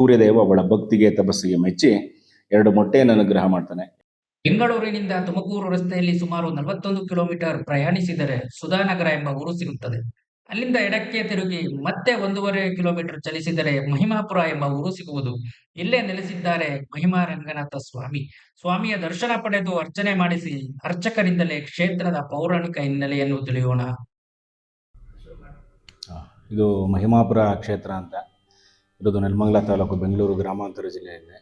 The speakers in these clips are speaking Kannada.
ಸೂರ್ಯದೇವ ಅವಳ ಭಕ್ತಿಗೆ ತಪಸ್ಸಿಗೆ ಮೆಚ್ಚಿ ಎರಡು ಮೊಟ್ಟೆಯನ್ನು ಅನುಗ್ರಹ ಮಾಡ್ತಾನೆ. ಬೆಂಗಳೂರಿನಿಂದ ತುಮಕೂರು ರಸ್ತೆಯಲ್ಲಿ ಸುಮಾರು ನಲವತ್ತೊಂದು ಕಿಲೋಮೀಟರ್ ಪ್ರಯಾಣಿಸಿದರೆ ಸುಧಾನಗರ ಎಂಬ ಊರು ಸಿಗುತ್ತದೆ. ಅಲ್ಲಿಂದ ಎಡಕ್ಕೆ ತಿರುಗಿ ಮತ್ತೆ ಒಂದೂವರೆ ಕಿಲೋಮೀಟರ್ ಚಲಿಸಿದರೆ ಮಹಿಮಾಪುರ ಎಂಬ ಊರು ಸಿಗುವುದು. ಇಲ್ಲೇ ನೆಲೆಸಿದ್ದಾರೆ ಮಹಿಮಾ ರಂಗನಾಥ ಸ್ವಾಮಿ. ಸ್ವಾಮಿಯ ದರ್ಶನ ಪಡೆದು ಅರ್ಚನೆ ಮಾಡಿಸಿ ಅರ್ಚಕರಿಂದಲೇ ಕ್ಷೇತ್ರದ ಪೌರಾಣಿಕ ಹಿನ್ನೆಲೆಯನ್ನು ತಿಳಿಯೋಣ. ಇದು ಮಹಿಮಾಪುರ ಕ್ಷೇತ್ರ ಅಂತ. ಇರೋದು ನೆಲಮಂಗಲ ತಾಲೂಕು ಬೆಂಗಳೂರು ಗ್ರಾಮಾಂತರ ಜಿಲ್ಲೆಯಲ್ಲಿ.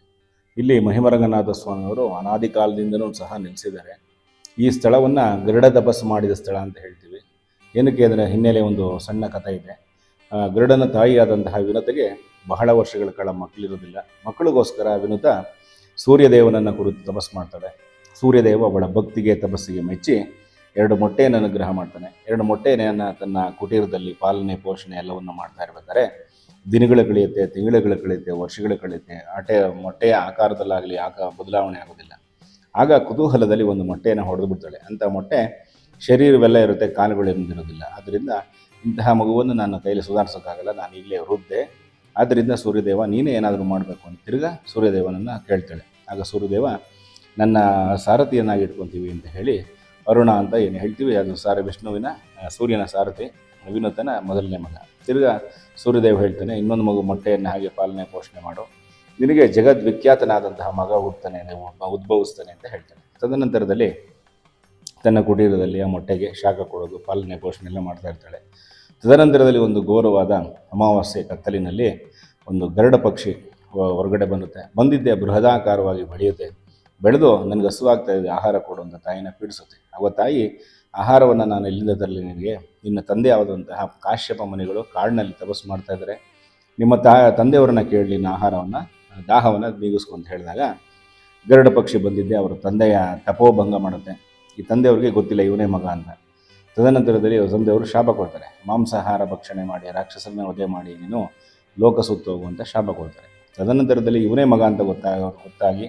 ಇಲ್ಲಿ ಮಹಿಮರಂಗನಾಥ ಸ್ವಾಮಿಯವರು ಅನಾದಿ ಕಾಲದಿಂದನೂ ಸಹ ನೆಲೆಸಿದ್ದಾರೆ. ಈ ಸ್ಥಳವನ್ನು ಗರುಡ ತಪಸ್ಸು ಮಾಡಿದ ಸ್ಥಳ ಅಂತ ಹೇಳ್ತೀವಿ. ಏನಕ್ಕೆ ಅಂದರೆ ಹಿನ್ನೆಲೆ ಒಂದು ಸಣ್ಣ ಕಥೆ ಇದೆ. ಗರುಡನ ತಾಯಿಯಾದಂತಹ ವಿನತೆಗೆ ಬಹಳ ವರ್ಷಗಳ ಕಾಲ ಮಕ್ಕಳಿರೋದಿಲ್ಲ. ಮಕ್ಕಳಿಗೋಸ್ಕರ ವಿನುತ ಸೂರ್ಯದೇವನನ್ನು ಕುರಿತು ತಪಸ್ಸು ಮಾಡ್ತಾಳೆ. ಸೂರ್ಯದೇವ ಅವಳ ಭಕ್ತಿಗೆ ತಪಸ್ಸಿಗೆ ಮೆಚ್ಚಿ ಎರಡು ಮೊಟ್ಟೆಯನ್ನು ಅನುಗ್ರಹ ಮಾಡ್ತಾನೆ. ಎರಡು ಮೊಟ್ಟೆಯನ್ನು ತನ್ನ ಕುಟೀರದಲ್ಲಿ ಪಾಲನೆ ಪೋಷಣೆ ಎಲ್ಲವನ್ನು ಮಾಡ್ತಾ ಇರ್ಬೇಕಾದ್ರೆ ದಿನಗಳು ಕಳೆಯುತ್ತೆ, ತಿಂಗಳುಗಳು ಕಳೆಯುತ್ತೆ, ವರ್ಷಗಳು ಕಳೆಯುತ್ತೆ. ಆಟೆ ಮೊಟ್ಟೆಯ ಆಕಾರದಲ್ಲಾಗಲಿ ಆಕ ಬದಲಾವಣೆ ಆಗೋದಿಲ್ಲ. ಆಗ ಕುತೂಹಲದಲ್ಲಿ ಒಂದು ಮೊಟ್ಟೆಯನ್ನು ಹೊಡೆದು ಬಿಡ್ತಾಳೆ. ಅಂಥ ಮೊಟ್ಟೆ ಶರೀರವೆಲ್ಲ ಇರುತ್ತೆ, ಕಾಲುಗಳು ಎಂದಿರೋದಿಲ್ಲ ಆದ್ದರಿಂದ ಇಂತಹ ಮಗುವನ್ನು ನನ್ನ ಕೈಯಲ್ಲಿ ಸುಧಾರಿಸೋಕ್ಕಾಗಲ್ಲ. ನಾನು ಈಗಲೇ ವೃದ್ಧೆ. ಆದ್ದರಿಂದ ಸೂರ್ಯದೇವ, ನೀನೇ ಏನಾದರೂ ಮಾಡಬೇಕು ಅಂತ ತಿರ್ಗಾ ಸೂರ್ಯದೇವನನ್ನು ಕೇಳ್ತಾಳೆ. ಆಗ ಸೂರ್ಯದೇವ, ನನ್ನ ಸಾರಥಿಯನ್ನಾಗಿ ಇಟ್ಕೊತೀವಿ ಅಂತ ಹೇಳಿ ಅರುಣ ಅಂತ ಏನು ಹೇಳ್ತೀವಿ, ಅದು ಸಾರ ವಿಷ್ಣುವಿನ ಸೂರ್ಯನ ಸಾರಥಿ, ವಿನೂತನ ಮೊದಲನೇ ಮಗ. ತಿರ್ಗಾ ಸೂರ್ಯದೇವ ಹೇಳ್ತಾನೆ, ಇನ್ನೊಂದು ಮಗು ಮೊಟ್ಟೆಯನ್ನು ಹಾಗೆ ಪಾಲನೆ ಪೋಷಣೆ ಮಾಡು. ನಿನಗೆ ಜಗದ್ವಿಖ್ಯಾತನಾದಂತಹ ಮಗ ಹುಡ್ತಾನೆ ಉದ್ಭ- ಉದ್ಭವಿಸ್ತಾನೆ ಅಂತ ಹೇಳ್ತಾನೆ. ತದನಂತರದಲ್ಲಿ ತನ್ನ ಕುಟೀರದಲ್ಲಿ ಆ ಮೊಟ್ಟೆಗೆ ಶಾಖ ಕೊಡೋದು, ಪಾಲನೆ ಪೋಷಣೆ ಎಲ್ಲ ಮಾಡ್ತಾ ಇರ್ತಾಳೆ. ತದನಂತರದಲ್ಲಿ ಒಂದು ಘೋರವಾದ ಅಮಾವಾಸ್ಯೆ ಕತ್ತಲಿನಲ್ಲಿ ಒಂದು ಗರುಡ ಪಕ್ಷಿ ಹೊರಗಡೆ ಬರುತ್ತೆ ಬಂದಿದ್ದೆ ಬೃಹದಾಕಾರವಾಗಿ ಬೆಳೆಯುತ್ತೆ. ಬೆಳೆದು ನನಗೆ ಹಸುವಾಗ್ತಾ ಇದೆ, ಆಹಾರ ಕೊಡು ಅಂತ ತಾಯಿನ ಪೀಡಿಸುತ್ತೆ. ಆಗ ತಾಯಿ, ಆಹಾರವನ್ನು ನಾನು ಎಲ್ಲಿಂದ ತರಲಿ ನಿನಗೆ? ನಿನ್ನ ತಂದೆ ಆದಂತಹ ಕಾಶ್ಯಪ ಮನೆಗಳು ಕಾಡಿನಲ್ಲಿ ತಪಸ್ಸು ಮಾಡ್ತಾ ಇದ್ದಾರೆ. ನಿಮ್ಮ ತಾ, ತಂದೆಯವರನ್ನ ಕೇಳಿ ನಿನ್ನ ಆಹಾರವನ್ನು, ದಾಹವನ್ನು ನೀಗಿಸ್ಕೊಂತ ಹೇಳಿದಾಗ, ಗರುಡ ಪಕ್ಷಿ ಬಂದಿದ್ದೆ, ಅವರ ತಂದೆಯ ತಪೋಭಂಗ ಮಾಡುತ್ತೆ. ಈ ತಂದೆಯವ್ರಿಗೆ ಗೊತ್ತಿಲ್ಲ, ಇವನೇ ಮಗ ಅಂತ. ತದನಂತರದಲ್ಲಿ ಅವರ ತಂದೆಯವರು ಶಾಪ ಕೊಡ್ತಾರೆ. ಮಾಂಸಾಹಾರ ಭಕ್ಷಣೆ ಮಾಡಿ, ರಾಕ್ಷಸರನ್ನ ವಧೆ ಮಾಡಿ, ನೀನು ಲೋಕ ಸುತ್ತೋಗುವಂಥ ಶಾಪ ಕೊಡ್ತಾರೆ. ತದನಂತರದಲ್ಲಿ ಇವನೇ ಮಗ ಅಂತ ಗೊತ್ತಾಗ, ಗೊತ್ತಾಗಿ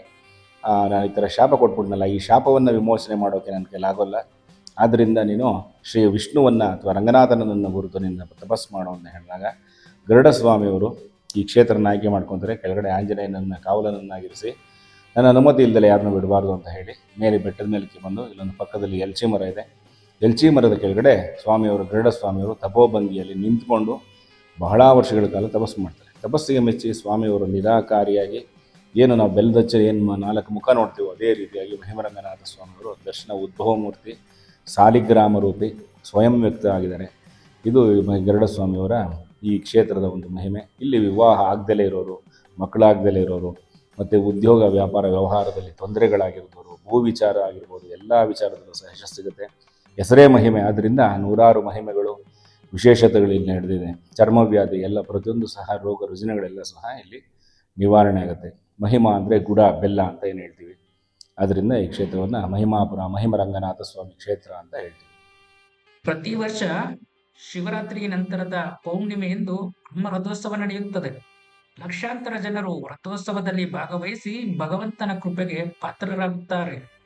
ನಾನು ಈ ಥರ ಶಾಪ ಕೊಟ್ಬಿಟ್ನಲ್ಲ ಈ ಶಾಪವನ್ನು ವಿಮೋಚನೆ ಮಾಡೋಕ್ಕೆ ನನ್ನ ಕೈಲಾಗೋಲ್ಲ ಆದ್ದರಿಂದ ನೀನು ಶ್ರೀ ವಿಷ್ಣುವನ್ನು ಅಥವಾ ರಂಗನಾಥನನ್ನು ಗುರುತು ನಿನ್ನ ತಪಸ್ಸು ಮಾಡೋ ಅಂತ ಹೇಳಿದಾಗ ಗರುಡ ಸ್ವಾಮಿಯವರು ಈ ಕ್ಷೇತ್ರನ ಆಯ್ಕೆ ಮಾಡ್ಕೊತಾರೆ. ಕೆಳಗಡೆ ಆಂಜನೇಯನನ್ನು ಕಾವಲನನ್ನಾಗಿರಿಸಿ, ನನ್ನ ಅನುಮತಿ ಇಲ್ಲದೆ ಯಾರನ್ನೂ ಬಿಡಬಾರ್ದು ಅಂತ ಹೇಳಿ ಮೇಲೆ ಬೆಟ್ಟದ ಮೇಲೆ ಬಂದು ಇಲ್ಲೊಂದು ಪಕ್ಕದಲ್ಲಿ ಎಲ್ಚಿ ಮರ ಇದೆ. ಎಲ್ಚಿ ಮರದ ಕೆಳಗಡೆ ಸ್ವಾಮಿಯವರು ಗರುಡ ಸ್ವಾಮಿಯವರು ತಪೋಭಂಗಿಯಲ್ಲಿ ನಿಂತ್ಕೊಂಡು ಬಹಳ ವರ್ಷಗಳ ಕಾಲ ತಪಸ್ಸು ಮಾಡ್ತಾರೆ. ತಪಸ್ಸಿಗೆ ಮೆಚ್ಚಿ ಸ್ವಾಮಿಯವರು ನಿರಾಕಾರಿಯಾಗಿ ಏನು ನಾವು ಬೆಲ್ಲದಚ್ಚ ಏನು ನಾಲ್ಕು ಮುಖ ನೋಡ್ತೀವೋ ಅದೇ ರೀತಿಯಾಗಿ ಮಹಿಮರಂಗನಾಥ ಸ್ವಾಮಿಗಳು ದರ್ಶನ ಉದ್ಭವ ಮೂರ್ತಿ, ಸಾಲಿಗ್ರಾಮ ರೂಪಿ ಸ್ವಯಂ ವ್ಯಕ್ತ ಆಗಿದ್ದಾರೆ ಇದು ಗರುಡಸ್ವಾಮಿಯವರ ಗರುಡ ಸ್ವಾಮಿಯವರ ಈ ಕ್ಷೇತ್ರದ ಒಂದು ಮಹಿಮೆ. ಇಲ್ಲಿ ವಿವಾಹ ಆಗದಲೇ ಇರೋರು, ಮಕ್ಕಳಾಗದಲೇ ಇರೋರು, ಮತ್ತು ಉದ್ಯೋಗ ವ್ಯಾಪಾರ ವ್ಯವಹಾರದಲ್ಲಿ ತೊಂದರೆಗಳಾಗಿರ್ಬೋದು ಭೂ ವಿಚಾರ ಆಗಿರ್ಬೋದು, ಎಲ್ಲ ವಿಚಾರದಲ್ಲೂ ಸಹ ಯಶಸ್ಸು ಸಿಗುತ್ತೆ. ಹೆಸರೇ ಮಹಿಮೆ ಆದ್ದರಿಂದ ನೂರಾರು ಮಹಿಮೆಗಳು, ವಿಶೇಷತೆಗಳು ಇಲ್ಲಿ ನಡೆದಿದೆ. ಚರ್ಮವ್ಯಾಧಿ, ಎಲ್ಲ ಪ್ರತಿಯೊಂದು ಸಹ ರೋಗ ರುಜಿನಗಳೆಲ್ಲ ಸಹ ಇಲ್ಲಿ ನಿವಾರಣೆ ಆಗುತ್ತೆ. ಮಹಿಮಾ ಅಂದರೆ ಗುಡ, ಬೆಲ್ಲ ಅಂತ ಏನು ಹೇಳ್ತೀವಿ? ಅದರಿಂದ ಈ ಕ್ಷೇತ್ರವನ್ನು ಮಹಿಮಾಪುರ, ಮಹಿಮರಂಗನಾಥ ಸ್ವಾಮಿ ಕ್ಷೇತ್ರ ಅಂತ ಹೇಳ್ತೀವಿ. ಪ್ರತಿ ವರ್ಷ ಶಿವರಾತ್ರಿ ನಂತರದ ಪೌರ್ಣಿಮೆಯಂದು ಬ್ರಹ್ಮ ರಥೋತ್ಸವ ನಡೆಯುತ್ತದೆ. ಲಕ್ಷಾಂತರ ಜನರು ರಥೋತ್ಸವದಲ್ಲಿ ಭಾಗವಹಿಸಿ ಭಗವಂತನ ಕೃಪೆಗೆ ಪಾತ್ರರಾಗುತ್ತಾರೆ.